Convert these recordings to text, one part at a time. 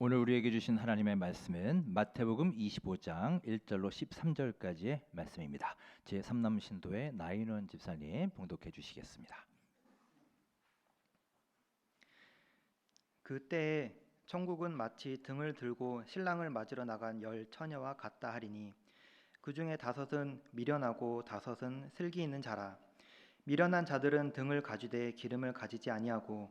오늘 우리에게 주신 하나님의 말씀은 마태복음 25장 1절로 13절까지의 말씀입니다. 제 3남 신도의 나인원 집사님 봉독해 주시겠습니다. 그때에 천국은 마치 등을 들고 신랑을 맞으러 나간 열 처녀와 같다 하리니 그 중에 다섯은 미련하고 다섯은 슬기 있는 자라 미련한 자들은 등을 가지되 기름을 가지지 아니하고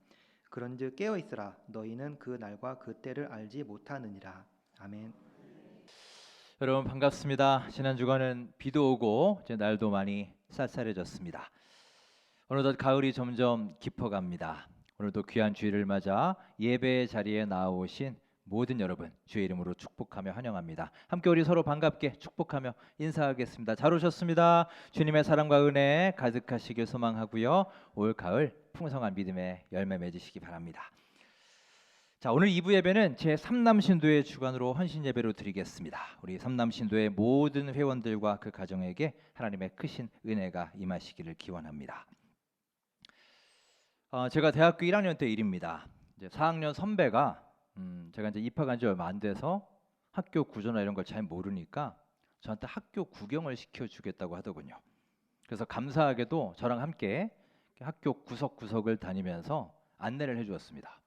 그런즉 깨어 있으라 너희는 그 날과 그 때를 알지 못하느니라 아멘 여러분 반갑습니다. 지난 주간은 비도 오고 이제 날도 많이 쌀쌀해졌습니다. 어느덧 가을이 점점 깊어갑니다. 오늘도 귀한 주일을 맞아 예배의 자리에 나오신 모든 여러분 주의 이름으로 축복하며 환영합니다. 함께 우리 서로 반갑게 축복하며 인사하겠습니다. 잘 오셨습니다. 주님의 사랑과 은혜 가득하시길 소망하고요. 올 가을 풍성한 믿음의 열매 맺으시기 바랍니다. 자 오늘 2부 예배는 제 3남 신도의 주관으로 헌신 예배로 드리겠습니다. 우리 3남 신도의 모든 회원들과 그 가정에게 하나님의 크신 은혜가 임하시기를 기원합니다. 어, 제가 대학교 1학년 때 일입니다. 이제 4학년 선배가 음, 제가 이제 입학한 지 얼마 안 돼서 학교 구조나 이런 걸 잘 모르니까 저한테 학교 구경을 시켜주겠다고 하더군요. 그래서 감사하게도 저랑 함께 학교 구석구석을 다니면서 안내를 해주었습니다.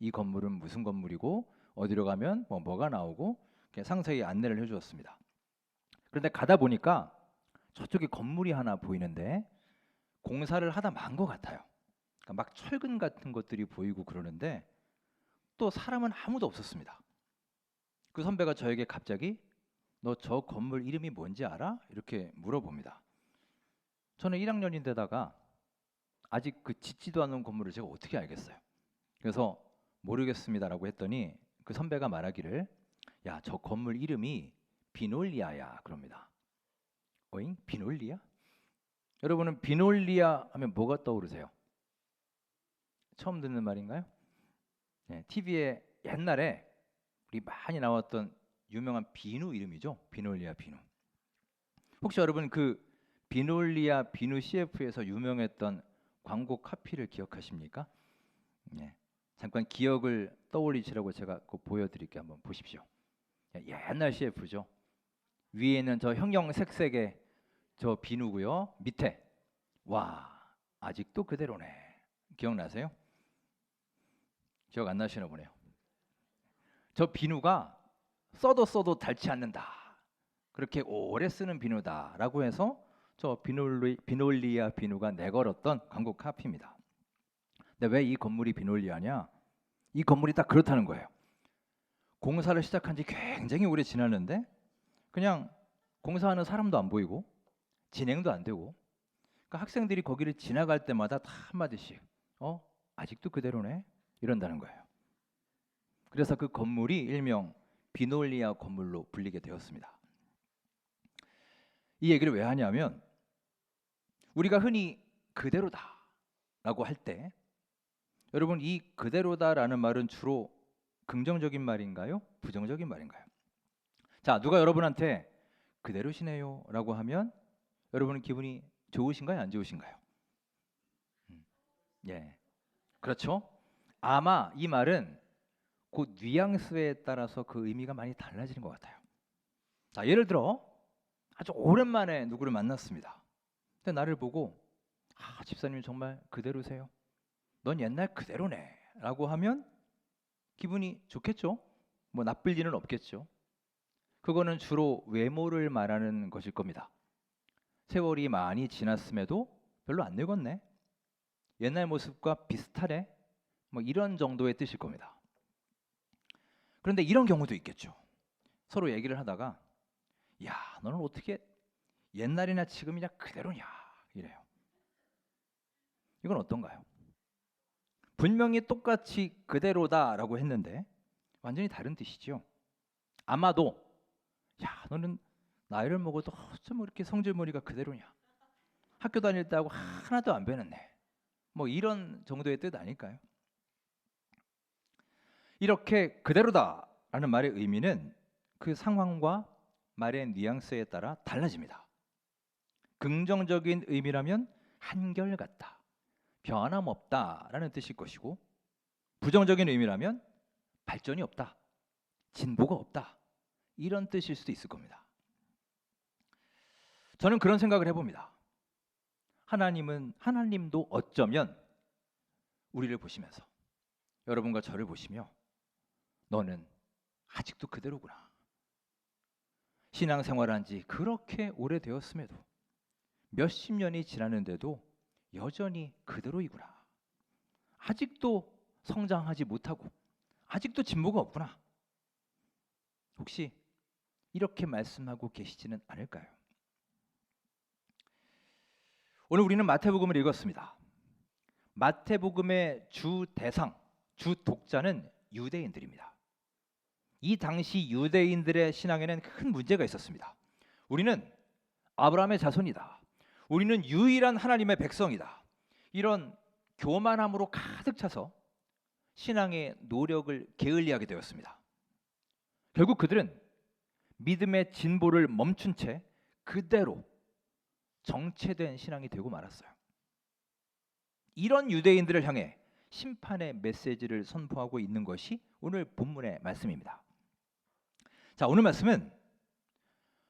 이 건물은 무슨 건물이고 어디로 가면 뭐 뭐가 나오고 상세히 안내를 해주었습니다. 그런데 가다 보니까 저쪽에 건물이 하나 보이는데 공사를 하다 만 것 같아요. 그러니까 막 철근 같은 것들이 보이고 그러는데 또 사람은 아무도 없었습니다. 그 선배가 저에게 갑자기 너 저 건물 이름이 뭔지 알아? 이렇게 물어봅니다. 저는 1학년인데다가 아직 그 짓지도 않은 건물을 제가 어떻게 알겠어요? 그래서 모르겠습니다라고 했더니 그 선배가 말하기를 야 저 건물 이름이 비놀리아야 그럽니다. 어잉 비놀리아? 여러분은 비놀리아 하면 뭐가 떠오르세요? 처음 듣는 말인가요? 네, TV에 옛날에 우리 많이 나왔던 유명한 비누 이름이죠. 비놀리아 비누. 혹시 여러분 그 비놀리아 비누 CF에서 유명했던 광고 카피를 기억하십니까? 네. 잠깐 기억을 떠올리시라고 제가 그 보여드릴게요. 한번 보십시오. 옛날 CF죠. 위에는 저 형형색색의 저 비누고요. 밑에 와 아직도 그대로네. 기억나세요? 기억 안 나시나 보네요. 저 비누가 써도 써도 닳지 않는다. 그렇게 오래 쓰는 비누다라고 해서 저 비놀리, 비놀리아 비누가 내걸었던 광고 카피입니다. 근데 왜 이 건물이 비놀리아냐? 이 건물이 딱 그렇다는 거예요. 공사를 시작한 지 굉장히 오래 지났는데 그냥 공사하는 사람도 안 보이고 진행도 안 되고 그러니까 학생들이 거기를 지나갈 때마다 다 한마디씩 어 아직도 그대로네 이런다는 거예요. 그래서 그 건물이 일명 비놀리아 건물로 불리게 되었습니다. 이 얘기를 왜 하냐면 우리가 흔히 그대로다라고 할 때 여러분 이 그대로다라는 말은 주로 긍정적인 말인가요? 부정적인 말인가요? 자, 누가 여러분한테 그대로시네요라고 하면 여러분은 기분이 좋으신가요? 안 좋으신가요? 음, 예. 그렇죠? 아마 이 말은 그 뉘앙스에 따라서 그 의미가 많이 달라지는 것 같아요. 자, 예를 들어 아주 오랜만에 누구를 만났습니다. 근데 나를 보고 아, 집사님 정말 그대로세요. 넌 옛날 그대로네라고 하면 기분이 좋겠죠? 뭐 나쁠 일은 없겠죠. 그거는 주로 외모를 말하는 것일 겁니다. 세월이 많이 지났음에도 별로 안 늙었네. 옛날 모습과 비슷하네. 뭐 이런 정도의 뜻일 겁니다. 그런데 이런 경우도 있겠죠. 서로 얘기를 하다가 야, 너는 어떻게 옛날이나 지금이냐 그대로냐 이래요. 이건 어떤가요? 분명히 똑같이 그대로다라고 했는데 완전히 다른 뜻이죠. 아마도 야, 너는 나이를 먹어도 어쩜 이렇게 성질머리가 그대로냐? 학교 다닐 때하고 하나도 안 변했네. 뭐 이런 정도의 뜻 아닐까요? 이렇게 그대로다라는 말의 의미는 그 상황과 말의 뉘앙스에 따라 달라집니다. 긍정적인 의미라면 한결같다, 변함없다라는 뜻일 것이고 부정적인 의미라면 발전이 없다, 진보가 없다 이런 뜻일 수도 있을 겁니다. 저는 그런 생각을 해봅니다. 하나님은 하나님도 어쩌면 우리를 보시면서 여러분과 저를 보시며 너는 아직도 그대로구나. 신앙생활한 지 그렇게 오래되었음에도 몇십 년이 지났는데도 여전히 그대로이구나. 아직도 성장하지 못하고 아직도 진보가 없구나. 혹시 이렇게 말씀하고 계시지는 않을까요? 오늘 우리는 마태복음을 읽었습니다. 마태복음의 주 대상, 주 독자는 유대인들입니다. 이 당시 유대인들의 신앙에는 큰 문제가 있었습니다. 우리는 아브라함의 자손이다. 우리는 유일한 하나님의 백성이다. 이런 교만함으로 가득 차서 신앙의 노력을 게을리하게 되었습니다. 결국 그들은 믿음의 진보를 멈춘 채 그대로 정체된 신앙이 되고 말았어요. 이런 유대인들을 향해 심판의 메시지를 선포하고 있는 것이 오늘 본문의 말씀입니다. 자, 오늘 말씀은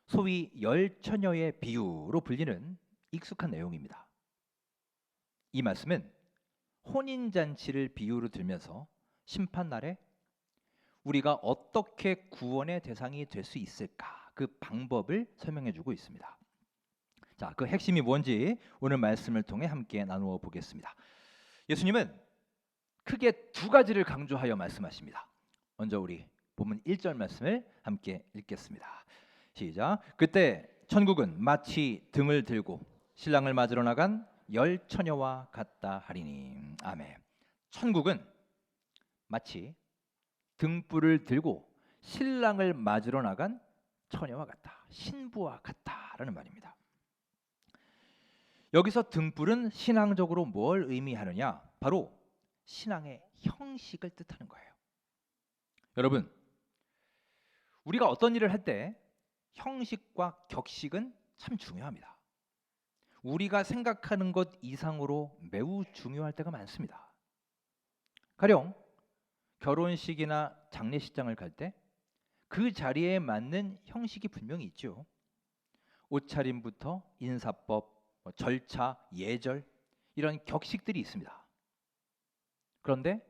소위 열 처녀의 비유로 불리는 익숙한 내용입니다. 이 말씀은 혼인 잔치를 비유로 들면서 심판 날에 우리가 어떻게 구원의 대상이 될 수 있을까 그 방법을 설명해 주고 있습니다. 자, 그 핵심이 뭔지 오늘 말씀을 통해 함께 나누어 보겠습니다. 예수님은 크게 두 가지를 강조하여 말씀하십니다. 먼저 우리 본문 1절 말씀을 함께 읽겠습니다. 시작. 그때 천국은 마치 등을 들고 신랑을 맞으러 나간 열 처녀와 같다 하리니. 아멘. 천국은 마치 등불을 들고 신랑을 맞으러 나간 처녀와 같다. 신부와 같다라는 말입니다. 여기서 등불은 신앙적으로 뭘 의미하느냐? 바로 신앙의 형식을 뜻하는 거예요. 여러분, 우리가 어떤 일을 할 때 형식과 격식은 참 중요합니다. 우리가 생각하는 것 이상으로 매우 중요할 때가 많습니다. 가령 결혼식이나 장례식장을 갈 때 그 자리에 맞는 형식이 분명히 있죠. 옷차림부터 인사법, 뭐 절차, 예절 이런 격식들이 있습니다. 그런데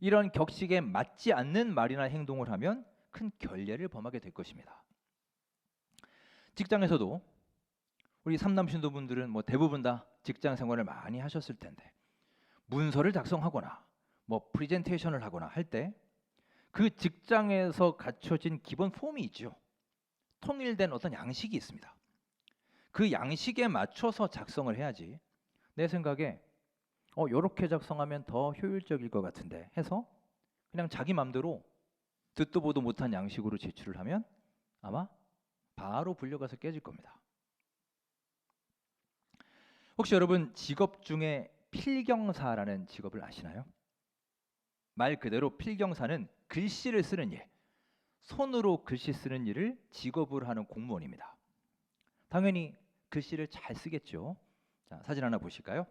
이런 격식에 맞지 않는 말이나 행동을 하면 큰 결례를 범하게 될 것입니다. 직장에서도 우리 삼남 신도분들은 뭐 대부분 다 직장 생활을 많이 하셨을 텐데 문서를 작성하거나 뭐 프리젠테이션을 하거나 할 때 그 직장에서 갖춰진 기본 폼이 있죠. 통일된 어떤 양식이 있습니다. 그 양식에 맞춰서 작성을 해야지. 내 생각에 어 요렇게 작성하면 더 효율적일 것 같은데 해서 그냥 자기 맘대로 듣도 보도 못한 양식으로 제출을 하면 아마 바로 불려가서 깨질 겁니다. 혹시 여러분 직업 중에 필경사라는 직업을 아시나요? 말 그대로 필경사는 글씨를 쓰는 일, 손으로 글씨 쓰는 일을 직업으로 하는 공무원입니다. 당연히 글씨를 잘 쓰겠죠. 자, 사진 하나 보실까요?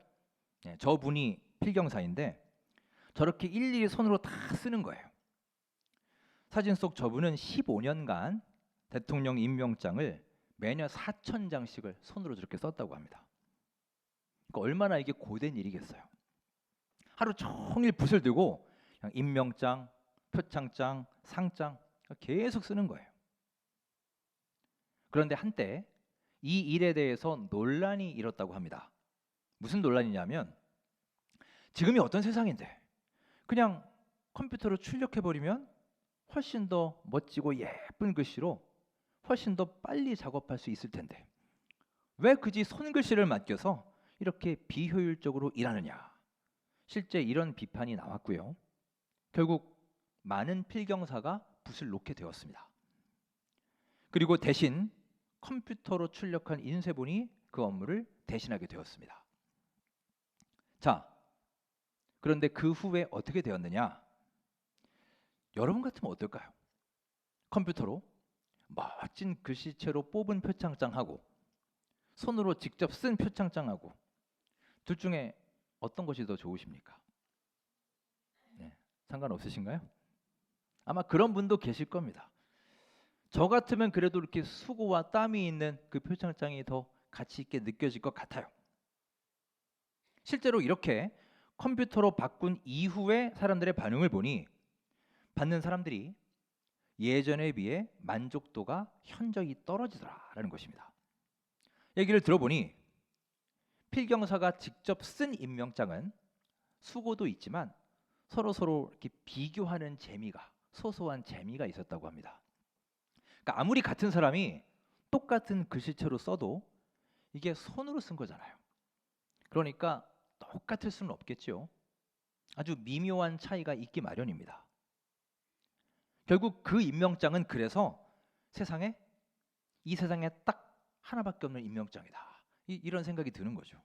네, 저분이 필경사인데 저렇게 일일이 손으로 다 쓰는 거예요. 사진 속 저분은 15년간 대통령 임명장을 매년 4천 장씩을 손으로 저렇게 썼다고 합니다. 그러니까 얼마나 이게 고된 일이겠어요. 하루 종일 붓을 들고 임명장, 표창장, 상장 계속 쓰는 거예요. 그런데 한때 이 일에 대해서 논란이 일었다고 합니다. 무슨 논란이냐면 지금이 어떤 세상인데 그냥 컴퓨터로 출력해 버리면 훨씬 더 멋지고 예쁜 글씨로 훨씬 더 빨리 작업할 수 있을 텐데 왜 굳이 손글씨를 맡겨서 이렇게 비효율적으로 일하느냐? 실제 이런 비판이 나왔고요. 결국 많은 필경사가 붓을 놓게 되었습니다. 그리고 대신 컴퓨터로 출력한 인쇄본이 그 업무를 대신하게 되었습니다. 자 그런데 그 후에 어떻게 되었느냐 여러분 같으면 어떨까요? 컴퓨터로 멋진 글씨체로 뽑은 표창장하고 손으로 직접 쓴 표창장하고 둘 중에 어떤 것이 더 좋으십니까? 네, 상관없으신가요? 아마 그런 분도 계실 겁니다. 저 같으면 그래도 이렇게 수고와 땀이 있는 그 표창장이 더 가치 있게 느껴질 것 같아요. 실제로 이렇게 컴퓨터로 바꾼 이후에 사람들의 반응을 보니 받는 사람들이 예전에 비해 만족도가 현저히 떨어지더라라는 것입니다. 얘기를 들어보니 필경사가 직접 쓴 임명장은 수고도 있지만 서로 서로 이렇게 비교하는 재미가 소소한 재미가 있었다고 합니다. 그러니까 아무리 같은 사람이 똑같은 글씨체로 써도 이게 손으로 쓴 거잖아요. 그러니까 똑같을 수는 없겠죠. 아주 미묘한 차이가 있기 마련입니다. 결국 그 임명장은 그래서 세상에 이 세상에 딱 하나밖에 없는 임명장이다. 이, 이런 생각이 드는 거죠.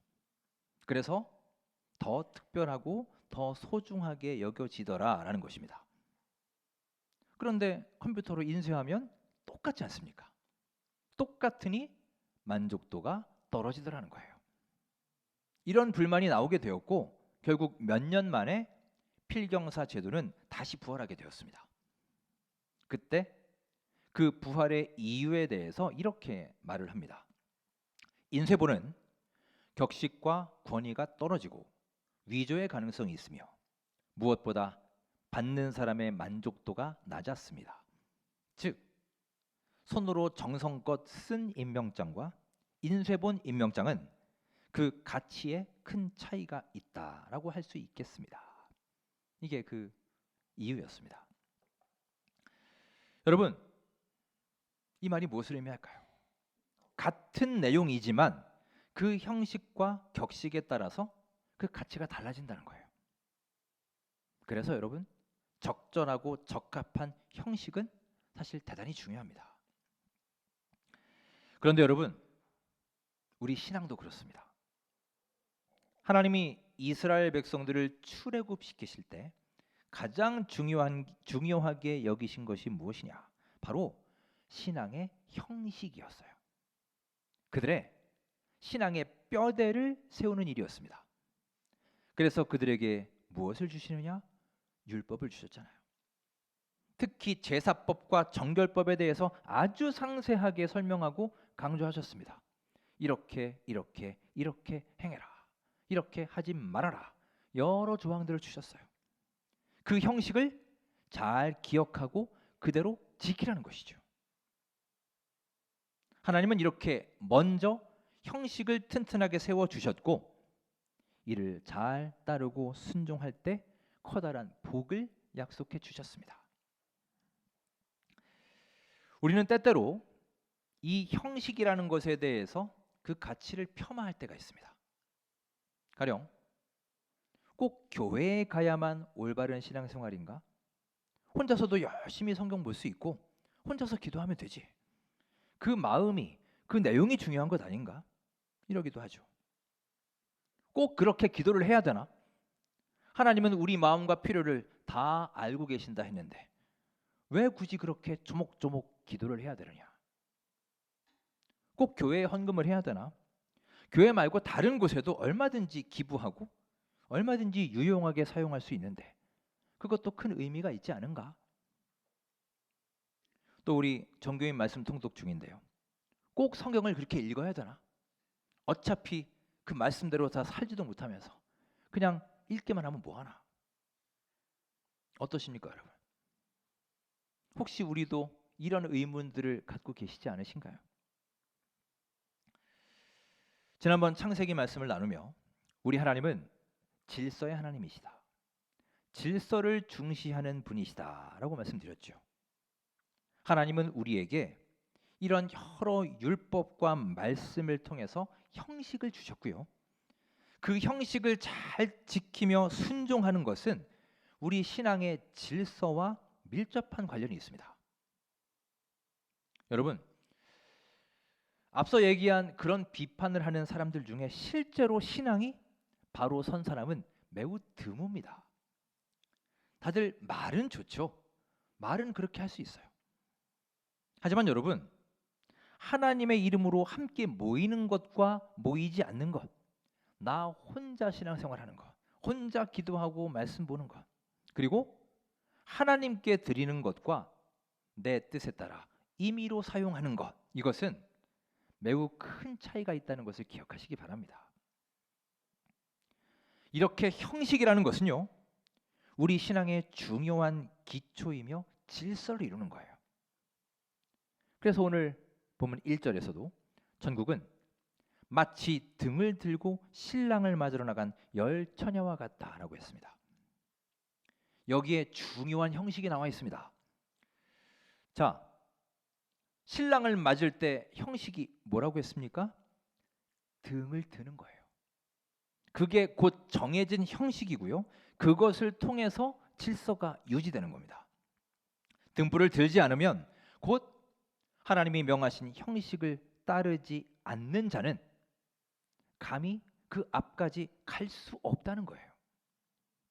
그래서 더 특별하고 더 소중하게 여겨지더라라는 것입니다. 그런데 컴퓨터로 인쇄하면 똑같지 않습니까? 똑같으니 만족도가 떨어지더라는 거예요. 이런 불만이 나오게 되었고 결국 몇 년 만에 필경사 제도는 다시 부활하게 되었습니다. 그때 그 부활의 이유에 대해서 이렇게 말을 합니다. 인쇄본은 격식과 권위가 떨어지고 위조의 가능성이 있으며 무엇보다 받는 사람의 만족도가 낮았습니다. 즉 손으로 정성껏 쓴 임명장과 인쇄본 임명장은 그 가치에 큰 차이가 있다라고 할 수 있겠습니다. 이게 그 이유였습니다. 여러분, 이 말이 무엇을 의미할까요? 같은 내용이지만 그 형식과 격식에 따라서 그 가치가 달라진다는 거예요. 그래서 여러분, 적절하고 적합한 형식은 사실 대단히 중요합니다. 그런데 여러분, 우리 신앙도 그렇습니다. 하나님이 이스라엘 백성들을 출애굽시키실 때 가장 중요한 중요하게 여기신 것이 무엇이냐? 바로 신앙의 형식이었어요. 그들의 신앙의 뼈대를 세우는 일이었습니다. 그래서 그들에게 무엇을 주시느냐? 율법을 주셨잖아요. 특히 제사법과 정결법에 대해서 아주 상세하게 설명하고 강조하셨습니다. 이렇게 이렇게 이렇게 행해라. 이렇게 하지 말아라. 여러 조항들을 주셨어요. 그 형식을 잘 기억하고 그대로 지키라는 것이죠. 하나님은 이렇게 먼저 형식을 튼튼하게 세워 주셨고 이를 잘 따르고 순종할 때 커다란 복을 약속해 주셨습니다. 우리는 때때로 이 형식이라는 것에 대해서 그 가치를 폄하할 때가 있습니다. 가령 꼭 교회에 가야만 올바른 신앙생활인가? 혼자서도 열심히 성경 볼 수 있고 혼자서 기도하면 되지. 그 마음이 그 내용이 중요한 것 아닌가? 이러기도 하죠. 꼭 그렇게 기도를 해야 되나? 하나님은 우리 마음과 필요를 다 알고 계신다 했는데 왜 굳이 그렇게 조목조목 기도를 해야 되느냐? 꼭 교회에 헌금을 해야 되나? 교회 말고 다른 곳에도 얼마든지 기부하고 얼마든지 유용하게 사용할 수 있는데 그것도 큰 의미가 있지 않은가? 또 우리 정교인 말씀 통독 중인데요. 꼭 성경을 그렇게 읽어야 되나? 어차피 그 말씀대로 다 살지도 못하면서 그냥 읽기만 하면 뭐 하나? 어떠십니까, 여러분? 혹시 우리도 이런 의문들을 갖고 계시지 않으신가요? 지난번 창세기 말씀을 나누며 우리 하나님은 질서의 하나님이시다. 질서를 중시하는 분이시다라고 말씀드렸죠. 하나님은 우리에게 이런 여러 율법과 말씀을 통해서 형식을 주셨고요. 그 형식을 잘 지키며 순종하는 것은 우리 신앙의 질서와 밀접한 관련이 있습니다. 여러분, 앞서 얘기한 그런 비판을 하는 사람들 중에 실제로 신앙이 바로 선 사람은 매우 드뭅니다. 다들 말은 좋죠. 말은 그렇게 할 수 있어요. 하지만 여러분, 하나님의 이름으로 함께 모이는 것과 모이지 않는 것, 나 혼자 신앙생활하는 것, 혼자 기도하고 말씀 보는 것, 그리고 하나님께 드리는 것과 내 뜻에 따라 임의로 사용하는 것, 이것은 매우 큰 차이가 있다는 것을 기억하시기 바랍니다. 이렇게 형식이라는 것은요, 우리 신앙의 중요한 기초이며 질서를 이루는 거예요. 그래서 오늘 본문 1절에서도 전국은 마치 등을 들고 신랑을 맞으러 나간 열 처녀와 같다라고 했습니다. 여기에 중요한 형식이 나와 있습니다. 자, 신랑을 맞을 때 형식이 뭐라고 했습니까? 등을 드는 거예요. 그게 곧 정해진 형식이고요. 그것을 통해서 질서가 유지되는 겁니다. 등불을 들지 않으면 곧 하나님이 명하신 형식을 따르지 않는 자는 감히 그 앞까지 갈 수 없다는 거예요.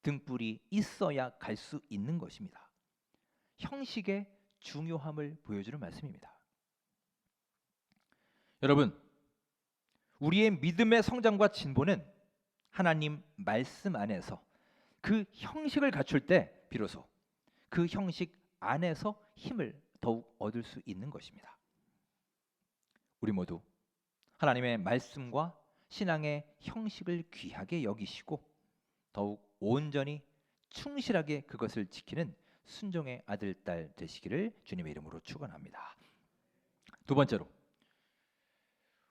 등불이 있어야 갈 수 있는 것입니다. 형식의 중요함을 보여주는 말씀입니다. 여러분, 우리의 믿음의 성장과 진보는 하나님 말씀 안에서 그 형식을 갖출 때 비로소 그 형식 안에서 힘을 더욱 얻을 수 있는 것입니다. 우리 모두 하나님의 말씀과 신앙의 형식을 귀하게 여기시고 더욱 온전히 충실하게 그것을 지키는 순종의 아들 딸 되시기를 주님의 이름으로 축원합니다. 두 번째로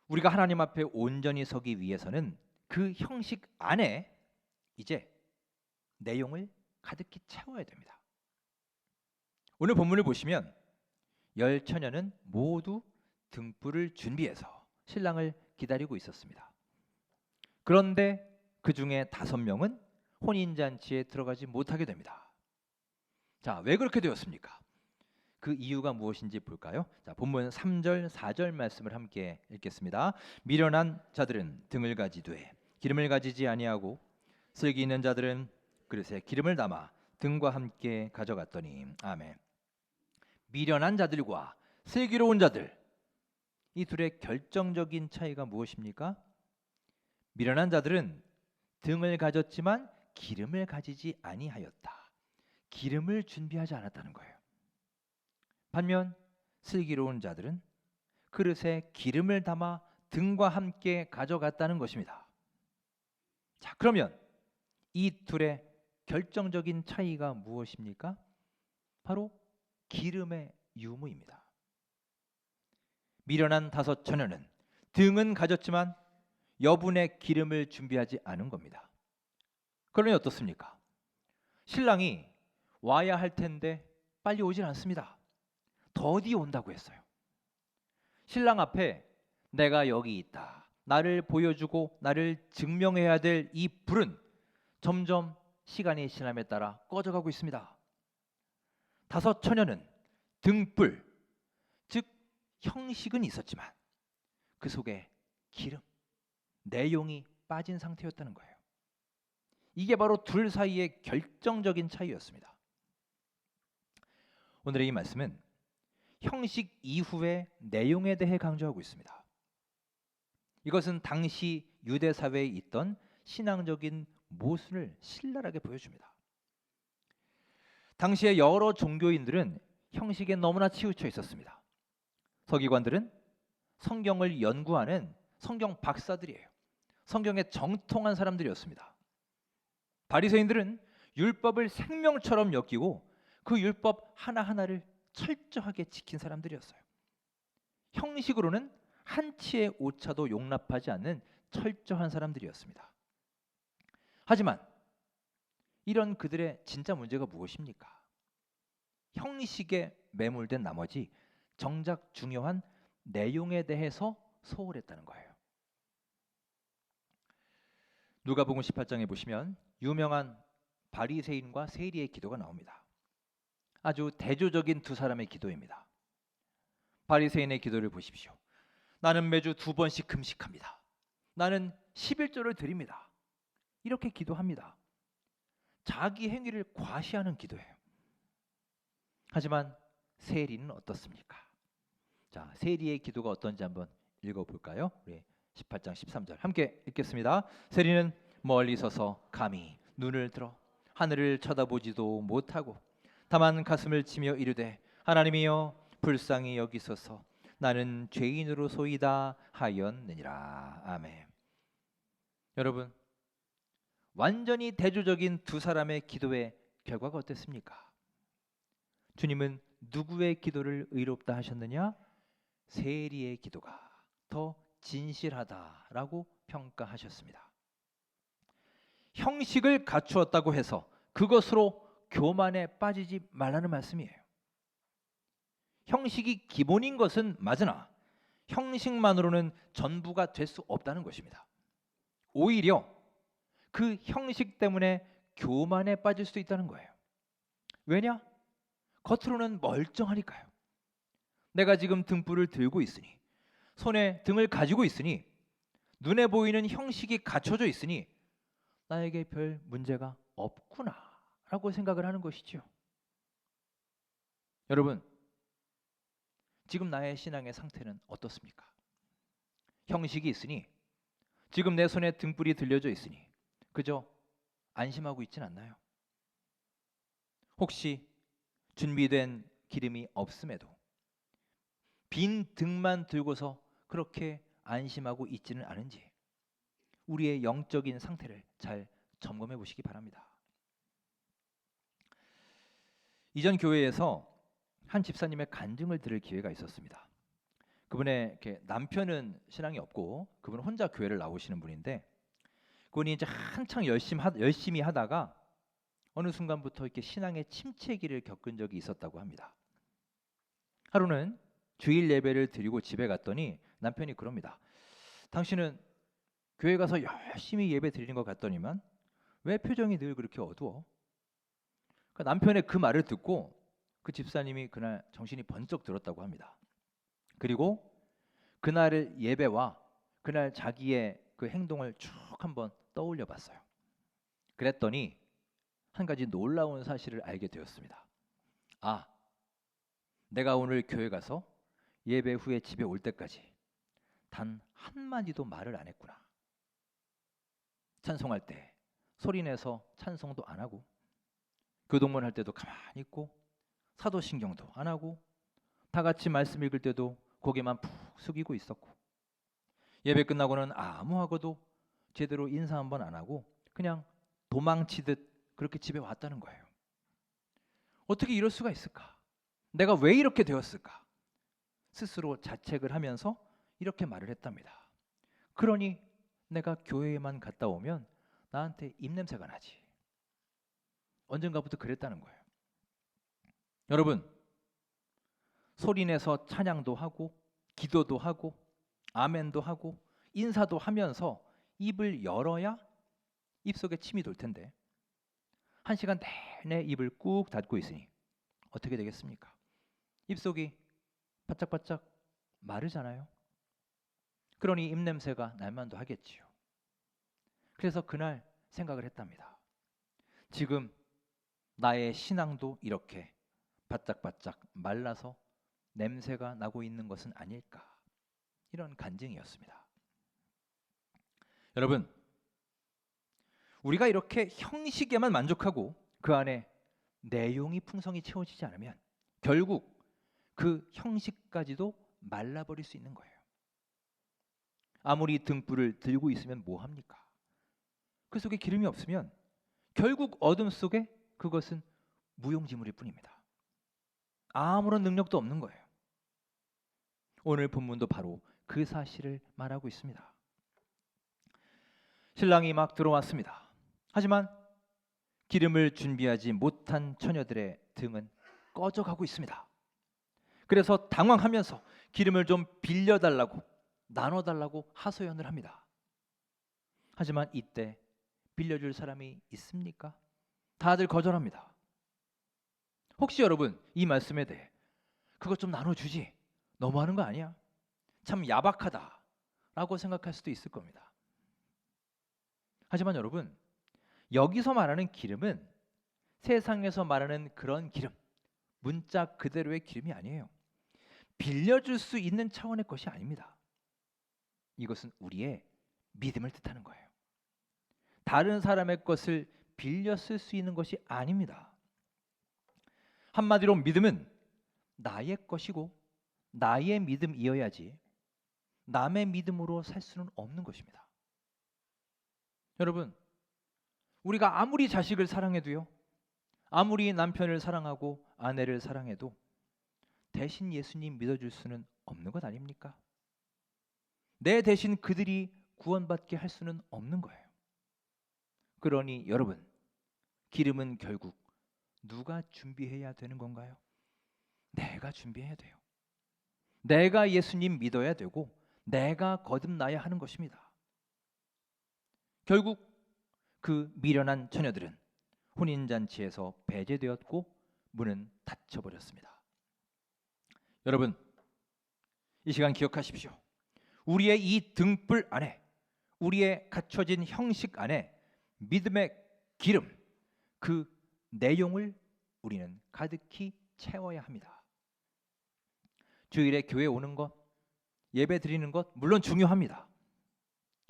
우리가 하나님 앞에 온전히 서기 위해서는 그 형식 안에 이제 내용을 가득히 채워야 됩니다. 오늘 본문을 보시면 열 처녀는 모두 등불을 준비해서 신랑을 기다리고 있었습니다. 그런데 그 중에 다섯 명은 혼인 잔치에 들어가지 못하게 됩니다. 자, 왜 그렇게 되었습니까? 그 이유가 무엇인지 볼까요? 자, 본문 3절, 4절 말씀을 함께 읽겠습니다. 미련한 자들은 등을 가지되 기름을 가지지 아니하고 슬기 있는 자들은 그릇에 기름을 담아 등과 함께 가져갔더니 아멘. 미련한 자들과 슬기로운 자들 이 둘의 결정적인 차이가 무엇입니까? 미련한 자들은 등을 가졌지만 기름을 가지지 아니하였다. 기름을 준비하지 않았다는 거예요. 반면 슬기로운 자들은 그릇에 기름을 담아 등과 함께 가져갔다는 것입니다. 자, 그러면 이 둘의 결정적인 차이가 무엇입니까? 바로 기름의 유무입니다. 미련한 다섯 처녀는 등은 가졌지만 여분의 기름을 준비하지 않은 겁니다. 그러니 어떻습니까? 신랑이 와야 할 텐데 빨리 오질 않습니다. 더디 온다고 했어요. 신랑 앞에 내가 여기 있다. 나를 보여주고 나를 증명해야 될 이 불은 점점 시간이 지남에 따라 꺼져가고 있습니다. 다섯 처녀는 등불, 즉 형식은 있었지만 그 속에 기름, 내용이 빠진 상태였다는 거예요. 이게 바로 둘 사이의 결정적인 차이였습니다. 오늘의 이 말씀은 형식 이후의 내용에 대해 강조하고 있습니다. 이것은 당시 유대 사회에 있던 신앙적인 모순을 신랄하게 보여줍니다. 당시의 여러 종교인들은 형식에 너무나 치우쳐 있었습니다. 서기관들은 성경을 연구하는 성경 박사들이에요. 성경에 정통한 사람들이었습니다. 바리새인들은 율법을 생명처럼 여기고 그 율법 하나하나를 철저하게 지킨 사람들이었어요. 형식으로는 한 치의 오차도 용납하지 않는 철저한 사람들이었습니다. 하지만 이런 그들의 진짜 문제가 무엇입니까? 형식에 매몰된 나머지 정작 중요한 내용에 대해서 소홀했다는 거예요. 누가복음 18장에 보시면 유명한 바리새인과 세리의 기도가 나옵니다. 아주 대조적인 두 사람의 기도입니다. 바리새인의 기도를 보십시오. 나는 매주 두 번씩 금식합니다. 나는 11조를 드립니다. 이렇게 기도합니다. 자기 행위를 과시하는 기도예요. 하지만 세리는 어떻습니까? 자, 세리의 기도가 어떤지 한번 읽어 볼까요? 우리 18장 13절 함께 읽겠습니다. 세리는 멀리 서서 감히 눈을 들어 하늘을 쳐다보지도 못하고 다만 가슴을 치며 이르되 하나님이여 불쌍히 여기소서 나는 죄인으로 소이다 하였느니라 아멘. 여러분 완전히 대조적인 두 사람의 기도의 결과가 어땠습니까? 주님은 누구의 기도를 의롭다 하셨느냐? 세리의 기도가 더 진실하다라고 평가하셨습니다. 형식을 갖추었다고 해서 그것으로 교만에 빠지지 말라는 말씀이에요. 형식이 기본인 것은 맞으나 형식만으로는 전부가 될 수 없다는 것입니다. 오히려 그 형식 때문에 교만에 빠질 수도 있다는 거예요. 왜냐? 겉으로는 멀쩡하니까요. 내가 지금 등불을 들고 있으니 손에 등을 가지고 있으니 눈에 보이는 형식이 갖춰져 있으니 나에게 별 문제가 없구나라고 생각을 하는 것이지요. 여러분, 지금 나의 신앙의 상태는 어떻습니까? 형식이 있으니 지금 내 손에 등불이 들려져 있으니 그저 안심하고 있진 않나요? 혹시 준비된 기름이 없음에도 빈 등만 들고서 그렇게 안심하고 있지는 않은지 우리의 영적인 상태를 잘 점검해 보시기 바랍니다. 이전 교회에서 한 집사님의 간증을 들을 기회가 있었습니다. 그분의 이렇게 남편은 신앙이 없고 그분은 혼자 교회를 나오시는 분인데 그분이 이제 한창 열심히, 하, 열심히 하다가 어느 순간부터 이렇게 신앙의 침체기를 겪은 적이 있었다고 합니다. 하루는 주일 예배를 드리고 집에 갔더니 남편이 그럽니다. 당신은 교회 가서 열심히 예배 드리는 것 같더니만 왜 표정이 늘 그렇게 어두워? 그 남편의 그 말을 듣고 그 집사님이 그날 정신이 번쩍 들었다고 합니다. 그리고 그날의 예배와 그날 자기의 그 행동을 쭉 한번 떠올려 봤어요. 그랬더니 한 가지 놀라운 사실을 알게 되었습니다. 아, 내가 오늘 교회 가서 예배 후에 집에 올 때까지 단 한마디도 말을 안 했구나. 찬송할 때 소리 내서 찬송도 안 하고 교동문 할 때도 가만히 있고 사도신경도 안 하고 다 같이 말씀 읽을 때도 고개만 푹 숙이고 있었고 예배 끝나고는 아무하고도 제대로 인사 한번 안 하고 그냥 도망치듯 그렇게 집에 왔다는 거예요. 어떻게 이럴 수가 있을까? 내가 왜 이렇게 되었을까? 스스로 자책을 하면서 이렇게 말을 했답니다. 그러니 내가 교회에만 갔다 오면 나한테 입냄새가 나지. 언젠가부터 그랬다는 거예요. 여러분, 소리내서 찬양도 하고 기도도 하고 아멘도 하고 인사도 하면서 입을 열어야 입속에 침이 돌 텐데 한 시간 내내 입을 꾹 닫고 있으니 어떻게 되겠습니까? 입속이 바짝바짝 마르잖아요. 그러니 입냄새가 날만도 하겠지요. 그래서 그날 생각을 했답니다. 지금 나의 신앙도 이렇게 바짝바짝 말라서 냄새가 나고 있는 것은 아닐까 이런 간증이었습니다. 여러분, 우리가 이렇게 형식에만 만족하고 그 안에 내용이 풍성히 채워지지 않으면 결국 그 형식까지도 말라버릴 수 있는 거예요. 아무리 등불을 들고 있으면 뭐 합니까? 그 속에 기름이 없으면 결국 어둠 속에 그것은 무용지물일 뿐입니다. 아무런 능력도 없는 거예요. 오늘 본문도 바로 그 사실을 말하고 있습니다. 신랑이 막 들어왔습니다. 하지만 기름을 준비하지 못한 처녀들의 등은 꺼져가고 있습니다. 그래서 당황하면서 기름을 좀 빌려달라고 나눠달라고 하소연을 합니다. 하지만 이때 빌려줄 사람이 있습니까? 다들 거절합니다. 혹시 여러분 이 말씀에 대해 그것 좀 나눠주지 너무하는 거 아니야? 참 야박하다라고 생각할 수도 있을 겁니다. 하지만 여러분 여기서 말하는 기름은 세상에서 말하는 그런 기름 문자 그대로의 기름이 아니에요. 빌려줄 수 있는 차원의 것이 아닙니다. 이것은 우리의 믿음을 뜻하는 거예요. 다른 사람의 것을 빌려 쓸 수 있는 것이 아닙니다. 한마디로 믿음은 나의 것이고 나의 믿음이어야지 남의 믿음으로 살 수는 없는 것입니다. 여러분, 우리가 아무리 자식을 사랑해도요, 아무리 남편을 사랑하고 아내를 사랑해도 대신 예수님 믿어줄 수는 없는 것 아닙니까? 내 대신 그들이 구원받게 할 수는 없는 거예요. 그러니 여러분, 기름은 결국 누가 준비해야 되는 건가요? 내가 준비해야 돼요. 내가 예수님 믿어야 되고 내가 거듭나야 하는 것입니다. 결국 그 미련한 처녀들은 혼인 잔치에서 배제되었고 문은 닫혀 버렸습니다. 여러분, 이 시간 기억하십시오. 우리의 이 등불 안에 우리의 갖춰진 형식 안에 믿음의 기름 그 내용을 우리는 가득히 채워야 합니다. 주일에 교회 오는 것, 예배 드리는 것 물론 중요합니다.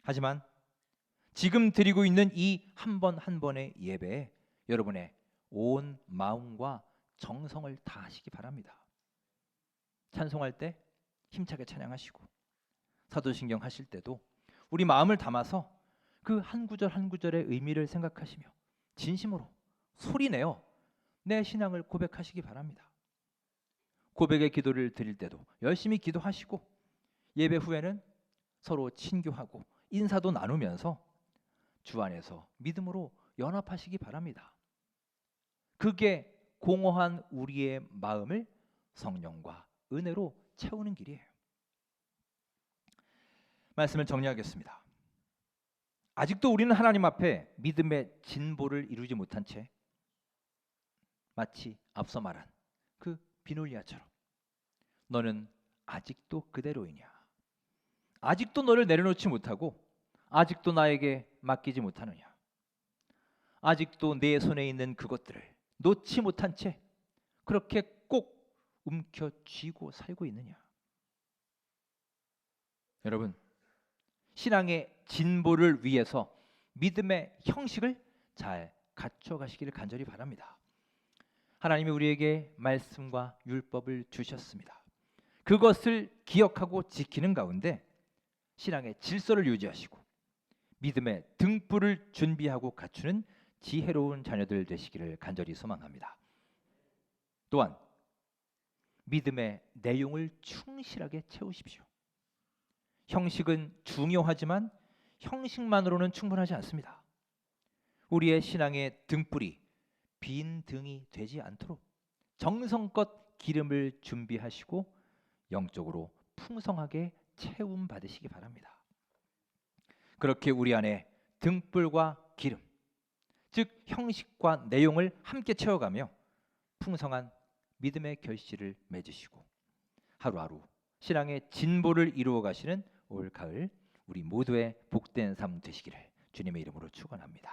하지만 지금 드리고 있는 이 한번한 번의 예배에 여러분의 온 마음과 정성을 다하시기 바랍니다. 찬송할 때 힘차게 찬양하시고 사도신경 하실 때도 우리 마음을 담아서 그 한 구절 한 구절의 의미를 생각하시며 진심으로 소리 내어 내 신앙을 고백하시기 바랍니다. 고백의 기도를 드릴 때도 열심히 기도하시고 예배 후에는 서로 친교하고 인사도 나누면서 주 안에서 믿음으로 연합하시기 바랍니다. 그게 공허한 우리의 마음을 성령과 은혜로 채우는 길이에요. 말씀을 정리하겠습니다. 아직도 우리는 하나님 앞에 믿음의 진보를 이루지 못한 채 마치 앞서 말한 그 비놀리아처럼 너는 아직도 그대로이냐? 아직도 너를 내려놓지 못하고 아직도 나에게 맡기지 못하느냐? 아직도 내 손에 있는 그것들을 놓지 못한 채 그렇게 꼭 움켜 쥐고 살고 있느냐? 여러분, 신앙의 진보를 위해서 믿음의 형식을 잘 갖춰 가시기를 간절히 바랍니다. 하나님이 우리에게 말씀과 율법을 주셨습니다. 그것을 기억하고 지키는 가운데 신앙의 질서를 유지하시고 믿음의 등불을 준비하고 갖추는 지혜로운 자녀들 되시기를 간절히 소망합니다. 또한 믿음의 내용을 충실하게 채우십시오. 형식은 중요하지만 형식만으로는 충분하지 않습니다. 우리의 신앙의 등불이 빈 등이 되지 않도록 정성껏 기름을 준비하시고 영적으로 풍성하게 채움 받으시기 바랍니다. 그렇게 우리 안에 등불과 기름, 즉 형식과 내용을 함께 채워가며 풍성한 믿음의 결실을 맺으시고 하루하루 신앙의 진보를 이루어 가시는 올 가을 우리 모두의 복된 삶 되시기를 주님의 이름으로 축원합니다.